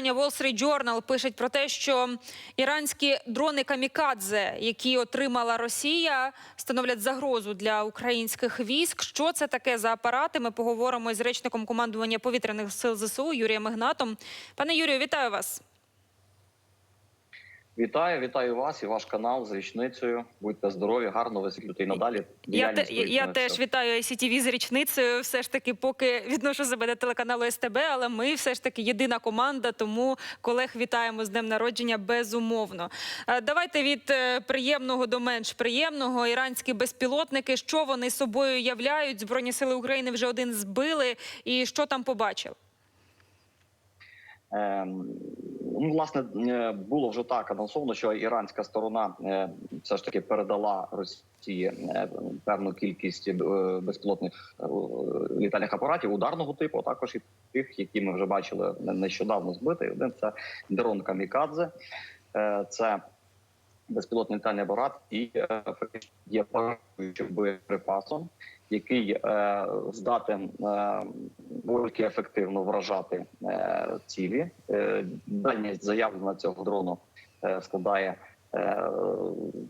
видання Wall Street Journal пишуть про те, що іранські дрони камікадзе, які отримала Росія, становлять загрозу для українських військ. Що це таке за апарати? Ми поговоримо з речником командування повітряних сил ЗСУ Юрієм Ігнатом. Пане Юрію, вітаю вас. Вітаю, вітаю вас і ваш канал з річницею. Будьте здорові, гарно висвітлюйте і надалі. Я, те, я, теж сил. вітаю ICTV з річницею. Все ж таки, поки відношу себе до телеканалу СТБ, але ми все ж таки єдина команда, тому колег вітаємо з днем народження безумовно. Е, Давайте від е, приємного до менш приємного. Іранські безпілотники, що вони собою являють? Збройні сили України вже один збили. І що там побачили? Ем, Ну, власне, е, було вже так анонсовано, що іранська сторона е, все ж таки передала Росії е, певну кількість безпілотних літальних апаратів ударного типу, а також і тих, які ми вже бачили нещодавно збитий. Один це дрон Камікадзе, це безпілотний літальний апарат і є паруючим боєприпасом, який е, здатен е, вольки ефективно вражати е, цілі. Е, дальність заявлена цього дрону е, складає е,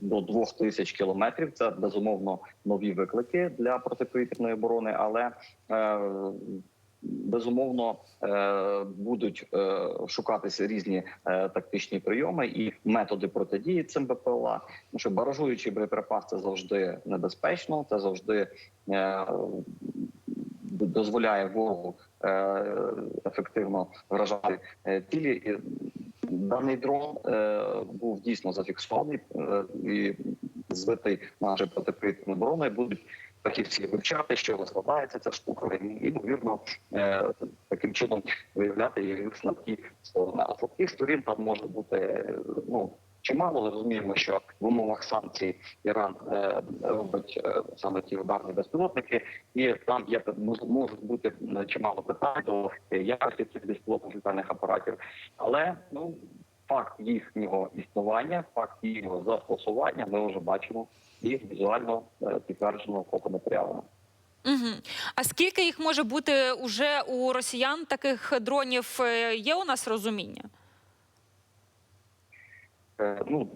до 2000 кілометрів. Це безумовно нові виклики для протиповітряної оборони, але е, безумовно е, будуть е, шукатися різні е, тактичні прийоми і методи протидії цим БПЛА. Тому що баражуючий боєприпас це завжди небезпечно, це завжди дозволяє ворогу ефективно вражати цілі. Даний дрон був дійсно зафіксований і збитий нашою протиповітряною обороною. Будуть фахівці вивчати, що складається ця штука, і ймовірно е, таким чином виявляти їх слабкі сторони. А слабких сторін там може бути е, ну. Чимало розуміємо, що в умовах санкцій Іран е, робить е, саме ті ударні безпілотники, і там є мож- можуть бути е, чимало питань до е, якості цих безпілотних літальних апаратів. Але ну факт їхнього існування, факт їхнього застосування, ми вже бачимо і візуально е, підтверджено фотоматеріалами. Угу. А скільки їх може бути уже у росіян таких дронів? Е, Є у нас розуміння? Е, Ну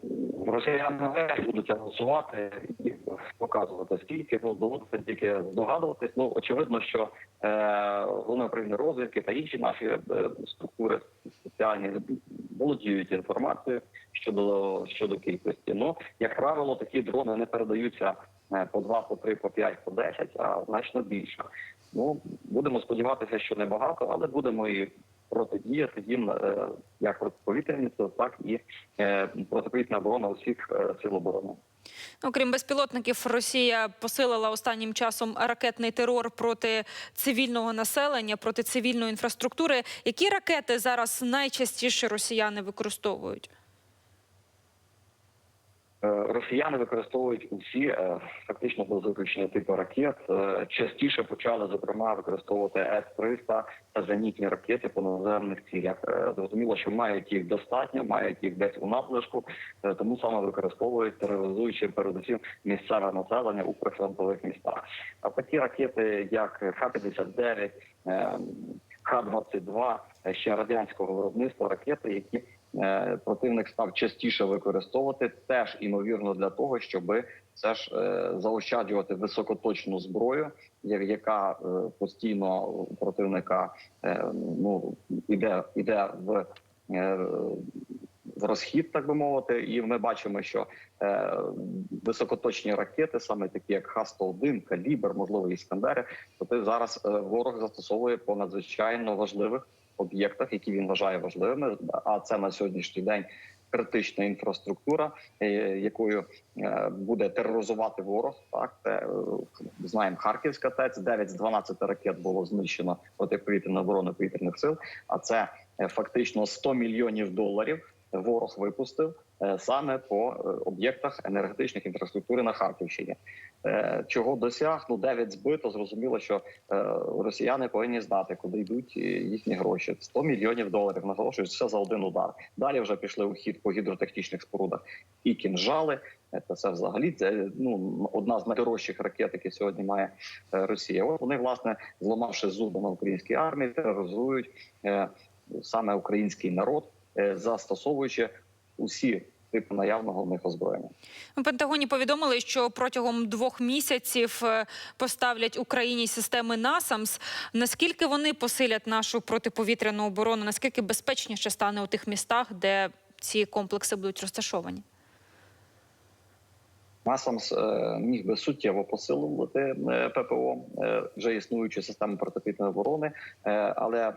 росіяни не будуть анонсувати і показувати скільки. Ну доводиться тільки здогадуватись. Ну очевидно, що е, головне управління розвідки та інші наші е, структури спеціальні володіють інформацією щодо щодо кількості. Ну як правило, такі дрони не передаються е, по два, по три, по п'ять, по десять, а значно більше. Ну будемо сподіватися, що небагато, але будемо і протидіяти їм е, як протиповітряні, сили, так і е, протиповітряна оборона усіх е, сил оборони. Окрім безпілотників, Росія посилила останнім часом ракетний терор проти цивільного населення, проти цивільної інфраструктури. Які ракети зараз найчастіше росіяни використовують? Е, Росіяни використовують усі е, фактично дозовичні типи ракет. Е, Частіше почали зокрема використовувати С-300 та зенітні ракети по наземних цілях. Зрозуміло, що мають їх достатньо, мають їх десь у надлишку, тому саме використовують тероризуючи передусім місцеве населення у прифронтових містах. А такі ракети, як Х-59, е, Х-22, е, ще радянського виробництва ракети, які противник став частіше використовувати, теж імовірно для того, щоб все ж е, заощаджувати високоточну зброю, яка е, постійно у противника е, ну іде іде в. е, В розхід, так би мовити, і ми бачимо, що е, високоточні ракети, саме такі як Х-101, Калібр, можливо, Іскандери, то ти зараз е, ворог застосовує по надзвичайно важливих об'єктах, які він вважає важливими. А це на сьогоднішній день критична інфраструктура, е, якою е, буде тероризувати ворог. Так це е, знаємо Харківська ТЕЦ, 9 з 12 ракет було знищено проти повітряної оборони повітряних сил. А це фактично 100 мільйонів доларів. Ворог випустив е, саме по е, об'єктах енергетичних інфраструктури на Харківщині. Е, Чого досяг? Ну 9 збито. Зрозуміло, що росіяни повинні знати, куди йдуть їхні гроші. 100 мільйонів доларів. Наголошую, все за один удар. Далі вже пішли у хід по гідротехнічних спорудах і кінжали. Це взагалі це ну одна з найдорожчих ракет, які сьогодні має Росія. От вони власне зламавши зуби на українській армії, тероризують. саме український народ, застосовуючи усі типи наявного в них озброєння. В Пентагоні повідомили, що протягом двох місяців е, поставлять Україні системи НАСАМС. Наскільки вони посилять нашу протиповітряну оборону? Наскільки безпечніше стане у тих містах, де ці комплекси будуть розташовані? Масамс е, міг би суттєво посилувати е, ППО е, вже існуючу систему протиповітряної оборони, але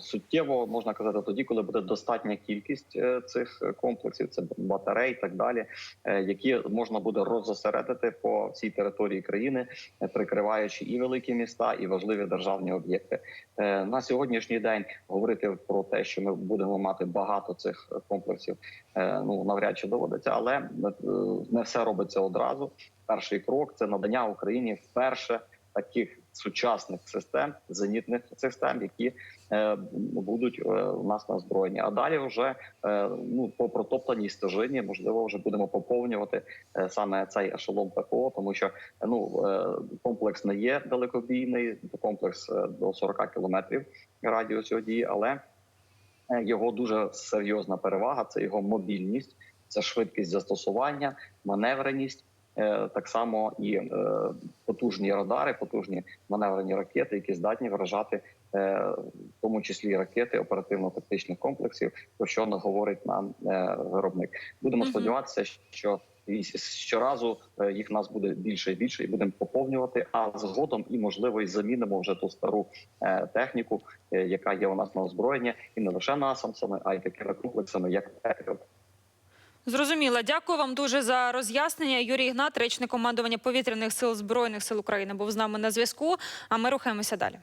суттєво можна казати тоді, коли буде достатня кількість цих комплексів, це батарей, і так далі, які можна буде роззосередити по всій території країни, прикриваючи і великі міста, і важливі державні об'єкти. На сьогоднішній день говорити про те, що ми будемо мати багато цих комплексів, ну навряд чи доводиться, але не все робиться одразу. Перший крок це надання Україні вперше таких сучасних систем, зенітних систем, які е, будуть е, у нас на озброєнні. А далі вже е, ну по протоптаній стежині, можливо, вже будемо поповнювати е, саме цей ешелон ППО, тому що ну е, комплекс не є далекобійний, комплекс е, до 40 кілометрів радіус його дії, але е, його дуже серйозна перевага це його мобільність, це швидкість застосування, маневреність. е, Так само і е, потужні радари, потужні маневрені ракети, які здатні вражати, е, в тому числі ракети оперативно-тактичних комплексів, про що говорить нам виробник. Будемо сподіватися, що щоразу їх в нас буде більше і більше, і будемо поповнювати. А згодом і можливо і замінимо вже ту стару техніку, яка є у нас на озброєнні, і не лише насамсами, а й такими комплексами, як Зрозуміла. Дякую вам дуже за роз'яснення. Юрій Ігнат, речник командування повітряних сил збройних сил України, був з нами на зв'язку. А ми рухаємося далі.